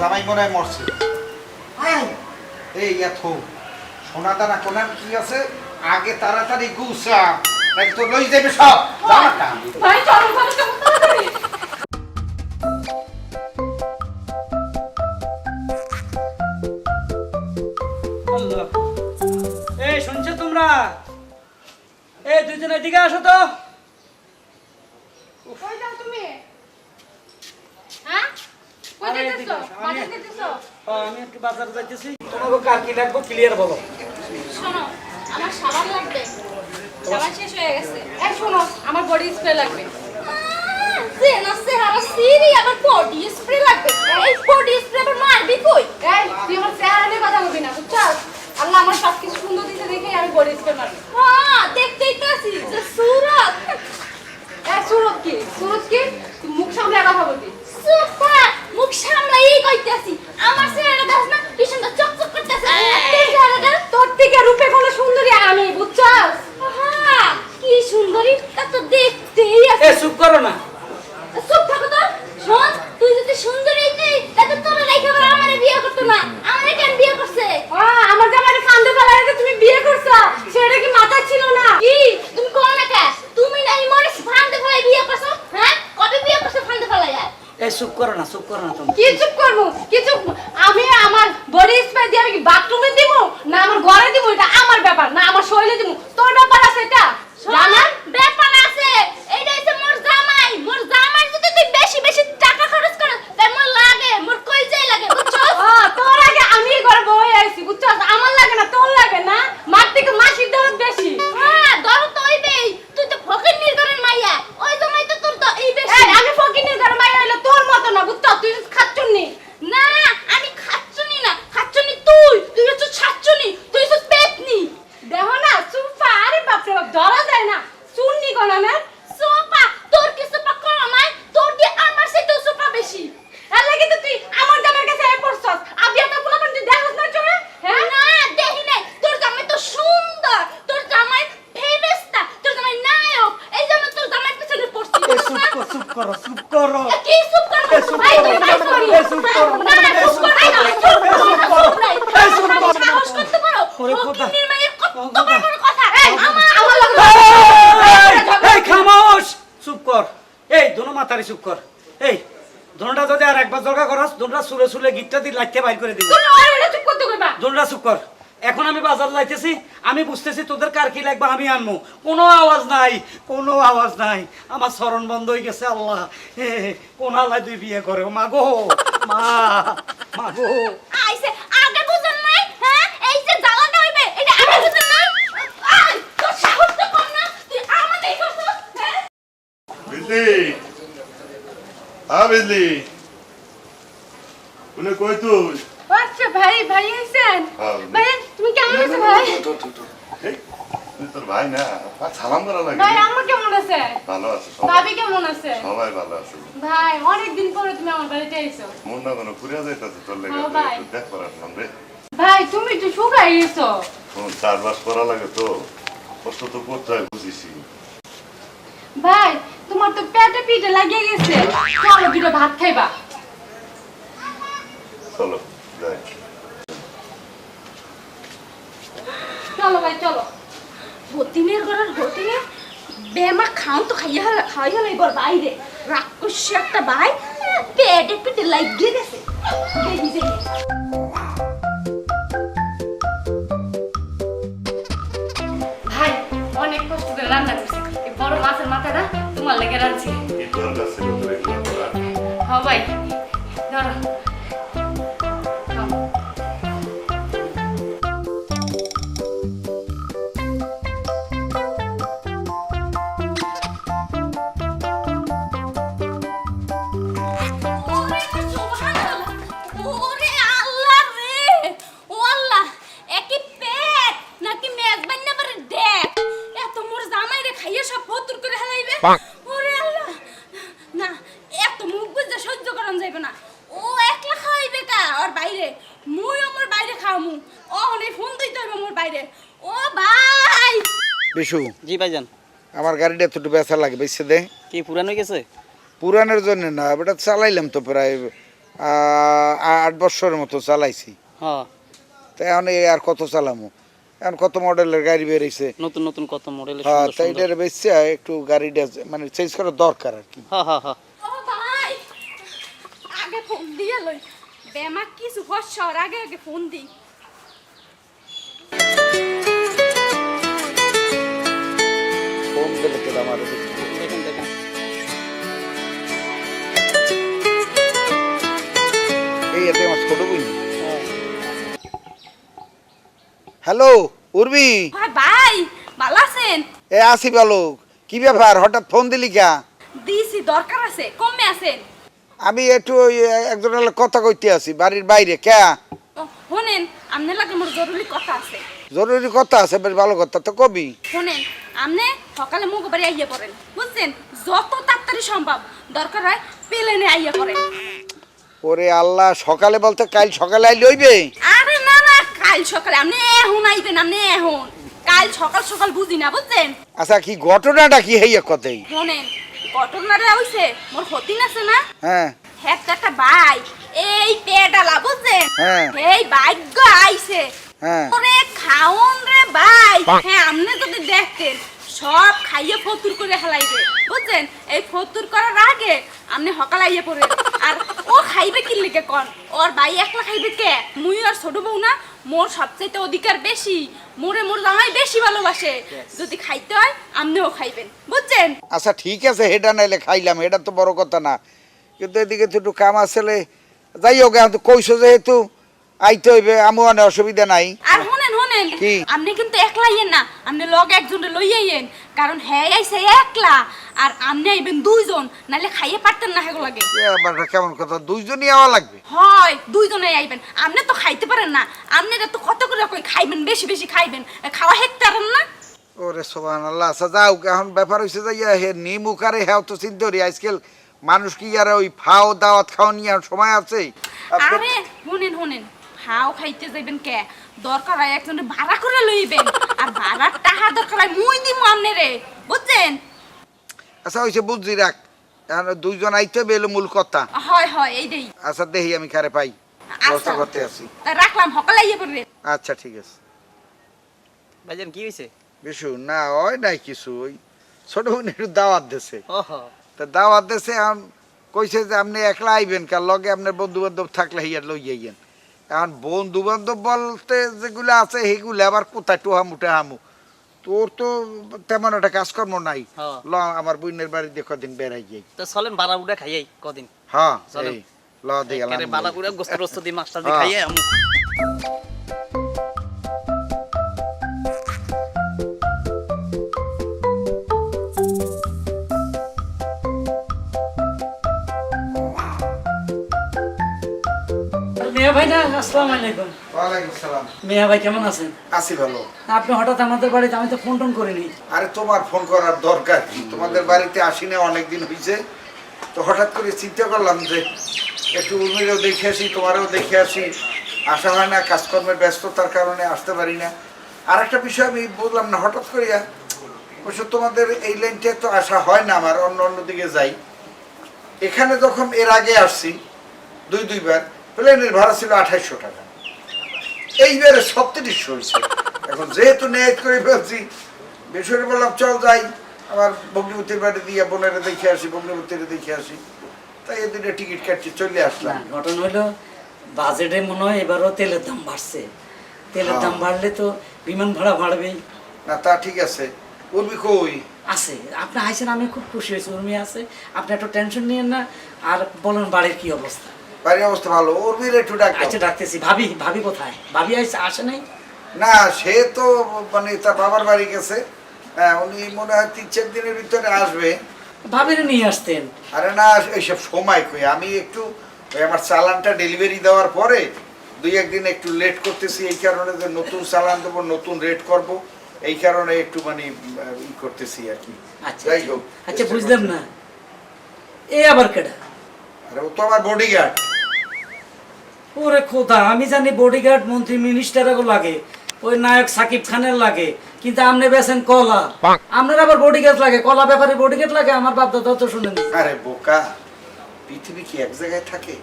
জামাই মনে হয় মরছে। এই এত সোনা দানা কোনার কি আছে? আগে তাড়াতাড়ি গুছা নাকি তো লই যাবে সব। আল্লাহ এই শুনছো তোমরা? এই দুজন এদিকে আসো তো। কই যাও তুমি? হ্যাঁ? কই আরে যেতেছো এদিকে আসো, আমি- বাজার যেতেছো আমি একটু বাজার যাইতেছি। তোমাকে কার কি লাগবো ক্লিয়ার বলো। শোনো আমার সাবান লাগবে। সাবান শেষ হয়ে গেছে। এই শোনো আমার বডি স্প্রে লাগবে। সেনা সেহারা সিরি আমার বডি স্প্রে লাগবে। এই বডি স্প্রে আবার মারবি কই? এই তুই আমার চেহারা নিয়ে কথা বলবি না বুঝছস? আল্লাহ আমার সব কিছু সুন্দর দিতে দেখে আমি বডি স্প্রে মারবো হ্যাঁ দেখতেই তো আছি। যে সুরত। এই সুরত কি? সুরত কি? তুই মুখ সামলে কথা বলবি। সুপা মুখ সামলাই কইতাছি আমার চেহারা দেখ না কি সুন্দর চকচক করতেছে। তোর চেহারাটা তোর থেকে রূপে কোনো সুন্দরী আমি বুঝছস? হ্যাঁ কি সুন্দরী? তা তো দেখতেই এ আছে চুপ করো না। চুপ থাকো তো। শোন তুই যদি সুন্দরী হইতি তাহলে তোর লাইকা করে আমারে বিয়ে করতো না আমারে কেন বিয়ে করছে আমার জামাইরে ফান্দে ফেলাইতে তুমি বিয়ে সেটা কি মাথা ছিল না? কি? তুমি কোন না কে তুমি নাই মরে ফান্দে ফেলাই বিয়ে করছ? হ্যাঁ? কবে বিয়ে করছ ফান্দে ফেলাইয়া এই চুপ করো না চুপ করো না তুমি। কি চুপ করব? কি চুপ আমি চুন্নি চুপ কর। এই দোনোটা যদি আর একবার জগা করস দোনটা সুলে সুলে গিটটা দিয়ে লাইতে বাইর করে দিবি। দোনটা চুপ কর। এখন আমি বাজার লাইতেছি আমি বুঝতেছি তোদের কার কি লাগবে আমি আনব কোনো আওয়াজ নাই কোনো আওয়াজ নাই। আমার স্মরণ বন্ধ হয়ে গেছে আল্লাহ। হে কোন আল্লাহ তুই বিয়ে করে? মা গো মা মা গো আইছে আগে বুঝেন নাই হ্যাঁ? এই যে জ্বালাটা হইবে এটা আগে বুঝেন নাই? আই তোর সাহস তো কম না তুই আমাদের করছস হ্যাঁ? হ্যাঁ উনি কই তুই? আচ্ছা ভাই ভাই আইছেন। হ্যাঁ। ভাই তুমি কেমন আছো ভাই? এই, তুই তোর ভাই না? আর সালাম করা লাগে। ভাই আমার কেমন আছে? ভালো আছে সবাই। ভাবি কেমন আছে? সবাই ভালো আছে। ভাই অনেক দিন পরে তুমি আমার বাড়িতে আইছো। মন না কোনো ঘুরে যাইতেছে তোর লেগে। হ্যাঁ, ভাই। দেখ রে। তুমি তো শুকাই গেছো চারবাস করা লাগে তো। কষ্ট তো করতে হয় বুঝিসি। ভাই তোমার তো পেটে পিঠে লাগিয়ে গেছে। চলো দুটো ভাত খাইবা। চলো চলো ভাই চলো। হতিনের ঘরের হতিনে বেমা খাও তো খাইয়া হলা খাইয়া হলাই বল বাইরে। রাক্ষস একটা ভাই পেটে পেটে লাগিয়ে গেছে। তোমার লেগে রাঁধছি কি দরকার ছিল খাইবে না। ও একলা খাইবে কা? ওর বাইরে। মুই ওমর বাইরে খাওয়ামু। ও অনেক ফোন দিতে হবে মোর বাইরে। ও ভাই! বিশু। জি ভাইজান। আমার গাড়িটা একটু বেসা লাগে বেসে দে। কি পুরান হয়ে গেছে? পুরানোর জন্য না এটা চালাইলাম তো প্রায় আট বছরের মতো চালাইছি। হ্যাঁ তাই এখন আর কত চালামু? এখন কত মডেলের গাড়ি বেরিয়েছে নতুন নতুন কত মডেলের হ্যাঁ তাই এটা বেসে একটু গাড়িটা মানে চেঞ্জ করা দরকার আর কি। হ্যাঁ হ্যাঁ হ্যাঁ আগে ফোন দিয়ে লই। বেমা কিছু হচ্ছর আগে আগে ফোন দি ফোন দিলে তো আমার দেখেন দেখেন। এই এতে আমার ছোট বই হ্যাঁ। হ্যালো উর্মি। ভাই ভাই ভালো আছেন? এ আসি ভালো কি ব্যাপার? হঠাৎ ফোন দিলি কা দিছি দরকার আছে কমে আছেন। আমি একটু একজনের কথা কইতে আছি বাড়ির বাইরে কে? শোনেন আমনে লাগে মোর জরুরি কথা আছে। জরুরি কথা আছে বেশ ভালো কথা তো কবি। শুনেন আপনি সকালে মুখ বাড়ি আইয়া পড়েন বুঝছেন? যত তাড়াতাড়ি সম্ভব দরকার হয় প্লেনে আইয়া পড়েন। ওরে আল্লাহ সকালে বলতে কাল সকালে আইলে হইবে? আরে না না কাল সকালে আপনি এখন আইবেন আপনি এখন। কাল সকাল সকাল বুঝি না বুঝছেন? আচ্ছা কি ঘটনাটা কি হইয়া কথাই শোনেন ঘটনাটা হইছে মোর হতিন আছে না? হ্যাঁ। হ্যাঁ একটা বাইক এই পেডালা বুঝছেন হ্যাঁ। এই ভাগ্য আইছে। হ্যাঁ। ওরে খাওন রে ভাই। হ্যাঁ আপনি যদি দেখতেন সব খাইয়ে ফতুর করে হেলাইবে। বুঝছেন? এই ফতুর করার আগে আপনি সকালে আইয়ে পড়ে আর ও খাইবে কি লিখে কন? ওর ভাই একলা খাইবে কে? মুই আর ছোট বউ না। মোর সবচাইতে অধিকার বেশি। মোরে মোর জামাই বেশি ভালোবাসে। যদি খাইতে হয় আপনিও খাইবেন। বুঝছেন? আচ্ছা ঠিক আছে হেটা নাইলে খাইলাম। এটা তো বড় কথা না। কিন্তু এদিকে তো একটু কাম আসলে যাই হোক কইছো যেহেতু আইতে হইবে আমু অনেক অসুবিধা নাই। আর শুনেন আপনি কিন্তু না আপনি লগে একজন লই আইয়েন। কারণ হ্যাঁ আইছে একলা আর আপনি আইবেন দুইজন নালে খাইয়ে পারতেন না হেগো লাগে। কেমন কথা? দুইজনই আওয়া লাগবে। হয় দুইজনে আইবেন। আপনি তো খাইতে পারেন না আপনি তো কত করে কই খাইবেন বেশি বেশি খাইবেন। খাওয়া হেঁটতে পারেন না। ওরে সোহান আল্লাহ আচ্ছা যাও এখন ব্যাপার হয়েছে যে ইয়া হে নিমুখ আরে হ্যাঁ তো চিন্তা করি আজকাল মানুষ কি আর ওই ফাও দাওয়াত খাওয়া নিয়ে সময় আছে? আরে শুনেন শুনেন খাও খাইতে যাইবেন কে? দরকার হয় একজনে ভাড়া করে লইবেন। আর ভাড়ার টাকা দরকার হয় মুই দিমু আপনি রে বুঝছেন? আচ্ছা হয়েছে বুঝছি রাখ। দুইজন আইতে হবে এলো মূল কথা। হয় হয় এই দেই। আচ্ছা দেখি আমি কারে পাই। ব্যবস্থা আচ্ছা করতে আছি তা রাখলাম সকালে আইয়ে পড়বেন আচ্ছা ঠিক আছে। ভাইজান কি হয়েছে বিশু না ওই নাই কিছু ওই ছোট বোন একটু দাওয়াত দিছে। তা দাওয়াত দিছে কইছে যে আপনি একলা আইবেন কার লগে আপনার বন্ধু বান্ধব থাকলে হিয়ার লই যাইয়েন এখন বন্ধু বান্ধব বলতে যেগুলো আছে সেগুলো আবার কোথায় টোহা মুটে হামু? তোর তো তেমন একটা কাজকর্ম নাই। হ্যাঁ। ল আমার বোনের বাড়ি দিয়ে কদিন বেড়াই যাই। তো চলেন বাড়া উড়া খাইয়াই কদিন। হ্যাঁ ল দিয়ে বালা উড়া গোস্ত রস্ত দিয়ে মাছটা দিয়ে খাইয়াই খাইয়ে আমু আসসালামু আলাইকুম। ওয়ালাইকুম সালাম। মিয়া ভাই কেমন আছেন? আছি ভালো। আপনি হঠাৎ আমাদের বাড়িতে আমি তো ফোন টোন করিনি। আরে তোমার ফোন করার দরকার কি? তোমাদের বাড়িতে আসি না অনেকদিন হয়েছে তো হঠাৎ করে চিন্তা করলাম যে একটু উর্মিরেও দেখে আসি তোমারও দেখে আসি। আসা হয় না কাজকর্মের ব্যস্ততার কারণে আসতে পারি না। আর একটা বিষয় আমি বুঝলাম না হঠাৎ করিয়া। অবশ্য তোমাদের এই লাইনটা তো আসা হয় না আমার অন্য অন্য দিকে যাই। এখানে যখন এর আগে আসছি দুই দুইবার প্লেনের ভাড়া ছিল আঠাইশশো টাকা। এইবারে সত্তিরিশশো হয়েছে। এখন যেহেতু নেট করে ফেলছি বেসরে বললাম চল যাই। আমার ভগ্নিপতির বাড়ি দিয়ে বোনেরা দেখে আসি ভগ্নিপতির দেখে আসি। তাই এদিনে টিকিট কাটছি চলে আসলাম। ঘটনা হলো বাজেটে মনে হয় এবারও তেলের দাম বাড়ছে। তেলের দাম হ্যাঁ। বাড়লে তো বিমান ভাড়া বাড়বেই। না তা ঠিক আছে। উর্মি কই? আছে। আপনি আইসেন আমি খুব খুশি হয়েছি। উর্মি আছে। আপনি একটু টেনশন নিয়েন না। আর বলেন বাড়ির কি অবস্থা। বাড়ির অবস্থা ভালো ওর উর্মির একটু ডাক। আচ্ছা ডাকতেছি। ভাবি ভাবি কোথায়? ভাবি আসে নাই? না সে তো মানে তার বাবার বাড়ি গেছে। হ্যাঁ উনি মনে হয় তিন চার দিনের ভিতরে আসবে। ভাবিরে নিয়ে আসতেন। আরে না এইসব সময় কই? আমি একটু আমার চালানটা ডেলিভারি দেওয়ার পরে দুই একদিন একটু লেট করতেছি এই কারণে যে নতুন চালান দেবো নতুন রেট করব এই কারণে একটু মানে ই করতেছি আর কি। আচ্ছা যাই হোক আচ্ছা বুঝলাম না। এ আবার কেডা? আরে ও তো আমার বডিগার্ড ওরে খোদা আমি জানি বডিগার্ড মন্ত্রী মিনিস্টারও লাগে ওই নায়ক সাকিব খানের লাগে কিন্তু আপনি বেছেন কলা। আপনার আবার বডি গেট লাগে কলা ব্যাপারে বডি গেট লাগে আমার বাপ দাদা তো শুনেন আরে বোকা পৃথিবী কি এক জায়গায় থাকে?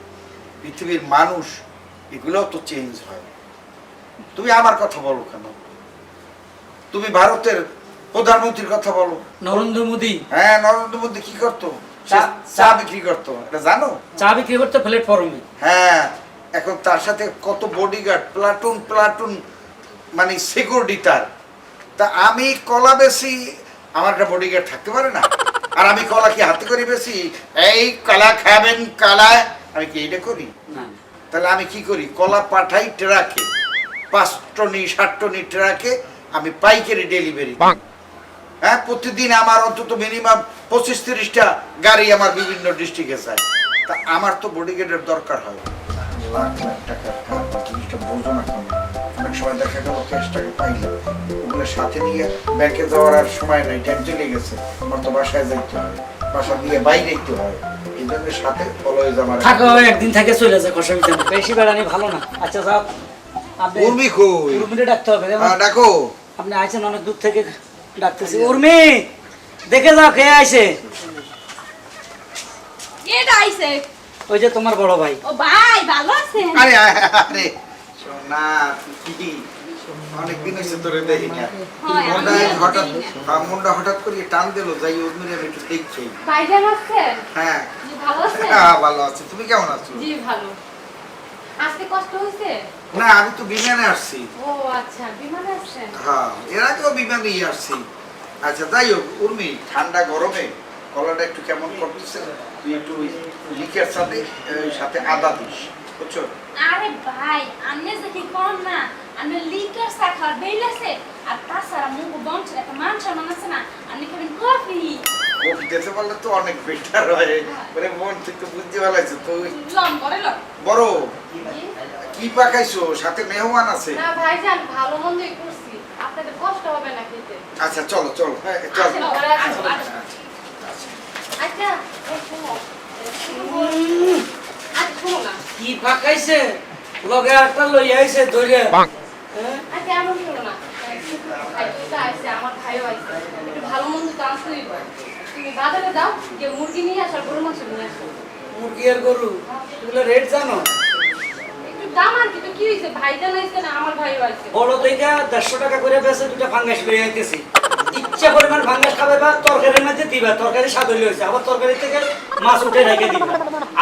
পৃথিবীর মানুষ এগুলোও তো চেঞ্জ হয়। তুমি আমার কথা বলো কেন? তুমি ভারতের প্রধানমন্ত্রীর কথা বলো। নরেন্দ্র মোদী। হ্যাঁ নরেন্দ্র মোদী কি করতো? চা- চা বিক্রি করতো এটা জানো? চা বিক্রি করতে প্ল্যাটফর্মে হ্যাঁ। এখন তার সাথে কত বডিগার্ড প্লাটুন প্লাটুন মানে সিকিউরিটি তার। তা আমি কলা বেশি আমার একটা বডিগার্ড থাকতে পারে না। আর আমি কলা কি হাতে করে বেশি? এই কলা খাবেন কলা। আমি কি এটা করি? তাহলে আমি কি করি? কলা পাঠাই ট্রাকে। পাঁচ টনি ষাট টনি ট্রাকে আমি পাইকারি ডেলিভারি হ্যাঁ প্রতিদিন আমার অন্তত মিনিমাম পঁচিশ তিরিশটা গাড়ি আমার বিভিন্ন ডিস্ট্রিক্টে যায়। তা আমার তো বডিগার্ডের দরকার হয় লাখ লাখ টাকার কাজ, জিনিসটা বোঝো না কেন? অনেক সময় দেখা গেল ক্যাশ টাকা পাইলে ওগুলো সাথে নিয়ে ব্যাংকে যাওয়ার আর সময় নাই টাইম চলে গেছে। আমার তো বাসায় যাইতে হয় বাসা দিয়ে বাইরে যেতে হয়। এই জন্য সাথে অলওয়েজ আমার থাকা হয় একদিন থেকে চলে যায় অসুবিধা বেশি বেড়ানি ভালো না। আচ্ছা যাও। আপনি উর্মি কই? উর্মিরে ডাকতে হবে। হ্যাঁ, ডাকো। আপনি আইছেন অনেক দূর থেকে ডাকতেছি। উর্মি দেখে যাও কে আইছে। এটা আইছে ওই যে তোমার বড় ভাই। ও ভাই ভালো আছেন? আরে আরে সোনা কি অনেকদিন হয়েছে তোরে দেখি না। হয়, মনটা হঠাৎ মনটা হঠাৎ করে টান দিল যাই উর্মির আমি একটু দেখছি। ভাইজান আছেন? হ্যাঁ। জি ভালো আছেন? হ্যাঁ, ভালো আছে। তুমি কেমন আছো? জি ভালো। আজকে কষ্ট হয়েছে? না আমি তো বিমানে আসছি। ও আচ্ছা বিমানে আসছেন? হ্যাঁ এর আগেও বিমানেই আসছি। আচ্ছা যাই হোক উর্মি ঠান্ডা গরমে গলাটা একটু কেমন করতেছে? তুই একটু লিকের সাথে সাথে আদা দিস বুঝছ? আরে ভাই আপনি যে কি করেন না? আপনি লিটার চা খাওয়ার আছে আর তাছাড়া মুখ বঞ্চ একটা মান সম্মান আছে না আপনি খাবেন কফি। কফি দিতে পারলে তো অনেক বেটার হয়। মানে মন তুই তো বুঝতে পারলাইছো তো লম করে লম বড় কি পাকাইছো সাথে মেহমান আছে? না ভাইজান ভালো মন্দই করছি। আপনাদের কষ্ট হবে না খেতে। আচ্ছা চলো চলো হ্যাঁ, চলো আসেন, ঘরে আসেন, আসেন। আচ্ছা এই শোনো, এই শোনো, আচ্ছা শোনো না কি পাকাইছে লগে একটা লই আইছে ধরে হ্যাঁ? আচ্ছা এমন শোনো না ভাইটা আছে আমার ভাইও আছে একটু ভালো মন্দ তো আসতেই হয়? তুমি বাজারে দাও যে মুরগি নিয়ে আসো আর গরু মাংস নিয়ে আসো। মুরগি আর গরু? এগুলো রেট জানো? দাম আর কি আইছে না আমার ভাইও আছে বড় দেখা দেড়শো টাকা করে বেছে দুটা ফাঙ্গাস লই আইতেছি। ইচ্ছা পরিমাণ ফাঙ্গাস খাবে বা তরকারির মধ্যে দিবা তরকারি স্বাদ হইলে হয়েছে আবার তরকারি থেকে মাছ উঠে রেখে দিবা।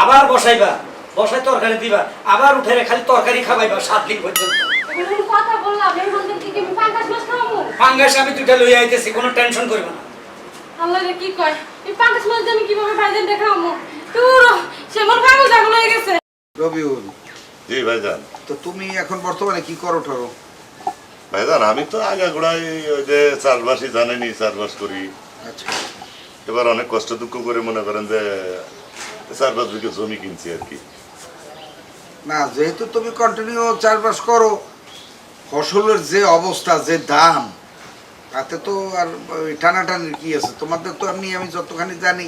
আবার বসাইবা। বসাই তরকারি দিবা আবার উঠে খালি তরকারি খাবাইবা সাত দিন পর্যন্ত। কথা বললাম এই মন্দির থেকে আমি মাছ ফাঙ্গাস আমি দুটা লই আইতেছি কোনো টেনশন করবে না। আল্লাহ রে কি কয় এই পাঙ্কাশ মাছ আমি কীভাবে ভাইজান দেখাবো তোর সেমন পাগল ছাগল হয়ে গেছে। রবিউল। জি ভাইজান। তো তুমি এখন বর্তমানে কি করো টরো ভাইজান আমি তো আগা গোড়ায় ওই যে চাষবাসই জানেনি চাষবাস করি। আচ্ছা। এবার অনেক কষ্ট দুঃখ করে মনে করেন যে চার পাঁচ বিঘে জমি কিনছি আর কি। না যেহেতু তুমি কন্টিনিউ চাষবাস করো ফসলের যে অবস্থা যে দাম তাতে তো আর ওই টানাটানির কি আছে? তোমাদের তো এমনি আমি যতখানি জানি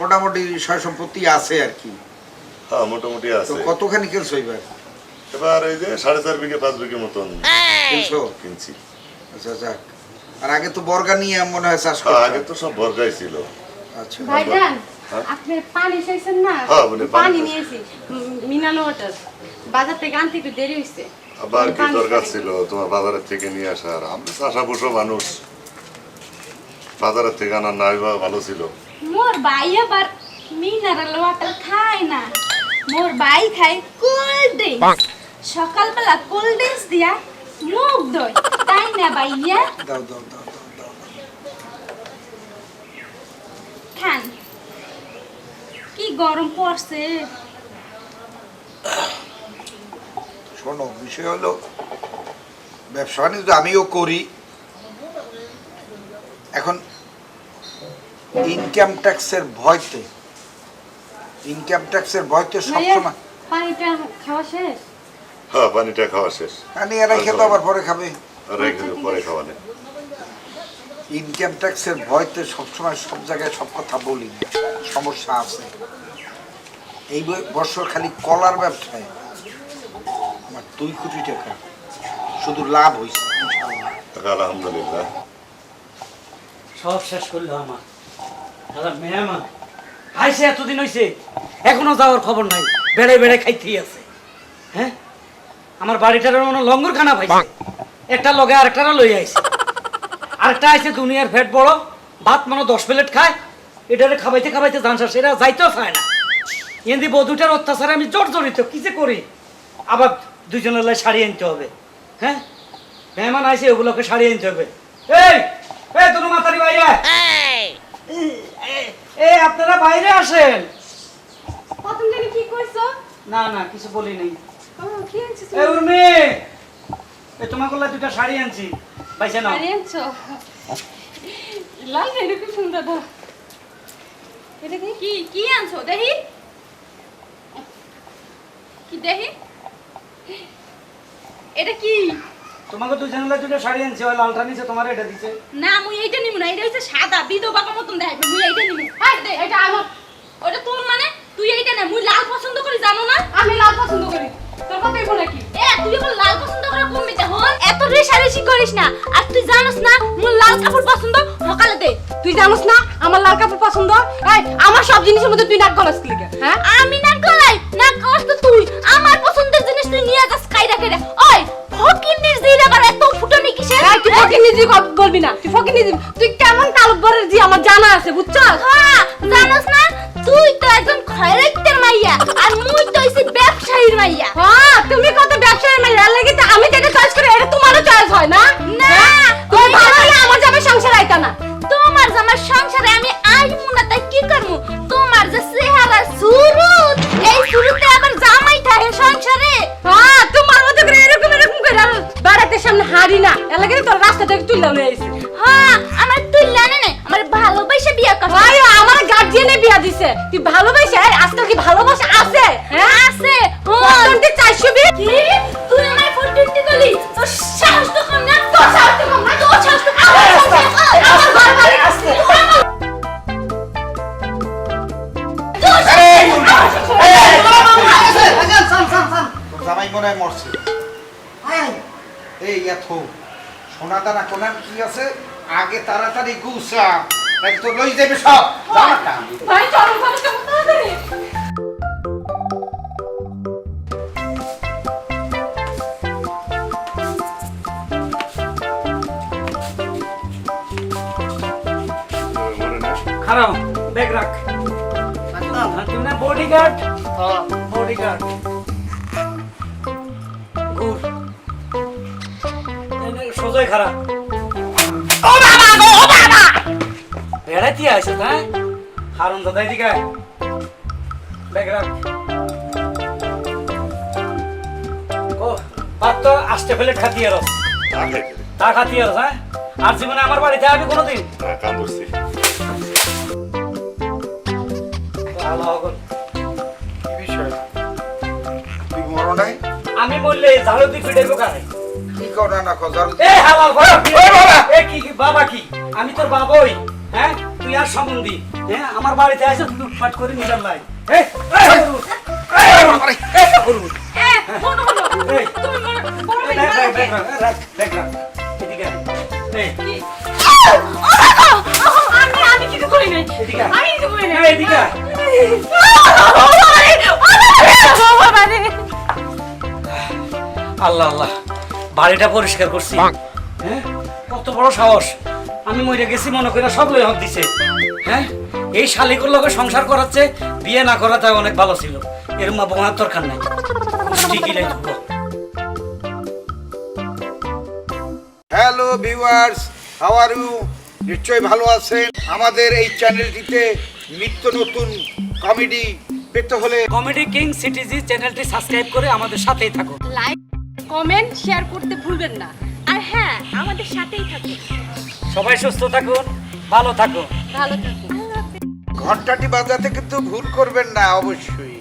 মোটামুটি সয় সম্পত্তি আছে আর কি। হ্যাঁ মোটামুটি তো আছে। কতখানি খেলছো এবার? এবার এই যে সাড়ে চার বিঘে পাঁচ বিঘে মতন খেলছো কিনছি? আচ্ছা যাক। আর আগে তো বর্গা নিয়ে মনে হয় চাষ হ্যাঁ, আগে তো সব বর্গাই ছিল। আচ্ছা। ভাইজান হ্যাঁ? আপনি পানি চাইছেন না? হ্যাঁ, বলে পানি নিয়েছি মিনানো ওয়াটার বাজার থেকে আনতে একটু দেরি হয়েছে আবার কি দরকার ছিল? তোমার বাজারের থেকে নিয়ে আসার আমি চাষা বসো মানুষ। বাজারের থেকে আনার নাই বা ভালো ছিল। মোর ভাই আবার মিনারেল ওয়াটার খায় না। মোর ভাই খায় কোল্ড ড্রিঙ্কস সকালবেলা কোল্ড ড্রিঙ্কস দিয়া মুখ দই তাই না ভাইয়া? দাও দাও দাও দাও দাও। খান। কি গরম পড়ছে? শোনো বিষয় হলো ব্যবসা বাণিজ্য আমিও করি। এখন ইনকাম ট্যাক্সের ভয়তে ইনকাম ট্যাক্সের ভয়তে সবসময় পানিটা খাওয়া শেষ? হ্যাঁ পানিটা খাওয়া শেষ। আমি এরা খেতে আবার পরে খাবে। পরে ইনকাম ট্যাক্সের ভয়তে সবসময় সব জায়গায় সব কথা বলি। সমস্যা আছে। এই বছর খালি কলার ব্যবসায়। আমার দুই কোটি টাকা। শুধু লাভ হয়েছে। আলহামদুলিল্লাহ। সব শেষ করল আমার। দাদা মেহমান আইসে এতদিন হইছে এখনও যাওয়ার খবর নাই বেড়ে বেড়ে খাইতেই আছে। হ্যাঁ? আমার বাড়িটার মনে লঙ্গর খানা পাইছে। একটা লগে আরেকটারা লই আইছে। আরেকটা আইছে দুনিয়ার ফেট বড় ভাত মনে দশ প্লেট খায়। এটারে খাবাইতে খাবাইতে জানসা সেটা যাইতেও চায় না। এমনি বধুটার অত্যাচারে আমি জোর জড়িত কি যে করি? আবার দুজনের লাই শাড়ি আনতে হবে। হ্যাঁ? মেহমান আইছে ওগুলোকে শাড়ি আনতে হবে। এই এই তুমি মাতারি বাইরে এ- এ আপনারা বাইরে আসেন। প্রথম দিনে কি কইছো না না কিছু বলি নাই। ও, কি আনছিস? এ উর্মি! এ তোমার কোলা দুটা শাড়ি আনছি। পাইছে না আরে আনছো? লাল এটা কি সুন্দর দাও। এটা কি কি কি আনছো? দেখি। কি দেখি? এটা কি? তোমাকে দুজনের দুটো শাড়ি আনছে ওই লালটা নিচে তোমার এটা দিছে। না আমি এইটা নিব না এটা হচ্ছে সাদা বিধবাকে মতন দেখ মুই এইটা নিব হাট দে এটা আমার ওটা তোর মানে? তুই এইটা না মুই লাল পছন্দ করি জানো না? আমি লাল পছন্দ করি। তোর কথাই বলে এ তুই এখন লাল পছন্দ করে কমিতে হন এত রেশারেশি করিস না। আর তুই জানোস না মোর লাল কাপড় পছন্দ সকালে দে। তুই জানোস না আমার লাল কাপড় পছন্দ এই আমার সব জিনিসের মধ্যে তুই নাক গলাস কি হ্যাঁ? আমি না গলাই? না কস তো তুই। আমার পছন্দের জিনিস তুই নিয়ে যাস কাইরা কাইরা। ওই ফকিন্নির জিরা করে এত ফুটানি কিসের? এই তুই ফকির নিজে বলবি না তুই ফকির নিজে তুই কেমন তালুকদারের জি আমার জানা আছে বুঝছস? হ্যাঁ জানোস না? তুই তো একজন খয়রাইতের মাইয়া আর মুই তো হইছি ব্যবসায়ীর মাইয়া। হ্যাঁ তুমি এই এত। সোনা দানা কোনার কি আছে? আগে তাড়াতাড়ি গুছা নাকি তো লই যাবে সব। জামাটা ভাই চলো চলো চলো তাড়াতাড়ি। খারাপ ব্যাগ রাখ। তুমি না বডি গার্ড খারাপ। ও বাবা গো ও বাবা! বেড়াইতে আসো হ্যাঁ হারুন দাদা এদিকে। ব্যাগ রাখ। ও ভাত তো আসতে ফেলে খাতিয়ে রস তা খাতিয়ে রস হ্যাঁ আর জীবনে আমার বাড়িতে আবি কোনোদিন? কাম করছি ভালো কি বিষয়? তুই মরো নাই? আমি বললে ঝাড়ু কারে? কি করো না কজাল এ হালাল ঘর এ কি কি বাবা কি আমি তোর বাবাই হ্যাঁ তুই আর সম্বন্ধী হ্যাঁ আমার বাড়িতে আসে লুটপাট করে নিলাম এ, আমি কিছু নাই আমি কিছু করি নাই এদিকে আল্লাহ আল্লাহ বাড়িটা পরিষ্কার করছি। হ্যাঁ? কত বড় সাহস। আমি মরে গেছি মনে করে সব লই হক দিছে। হ্যাঁ? এই শালিকুর লোকে সংসার করাচ্ছে বিয়ে না করাতে অনেক ভালো ছিল। এর মা বোনার দরকার নাই। ঠিকই নাই hello viewers how are you নিশ্চয়ই ভালো আছেন। আমাদের এই চ্যানেলটিতে নিত্য নতুন কমেডি পেতে হলে কমেডি কিং সিটিজি চ্যানেলটি সাবস্ক্রাইব করে আমাদের সাথেই থাকো লাইক কমেন্ট শেয়ার করতে ভুলবেন না। আর হ্যাঁ আমাদের সাথেই থাকুন। সবাই সুস্থ থাকুন ভালো থাকুন। ভালো থাকুন। ঘন্টাটি বাজাতে কিন্তু ভুল করবেন না অবশ্যই।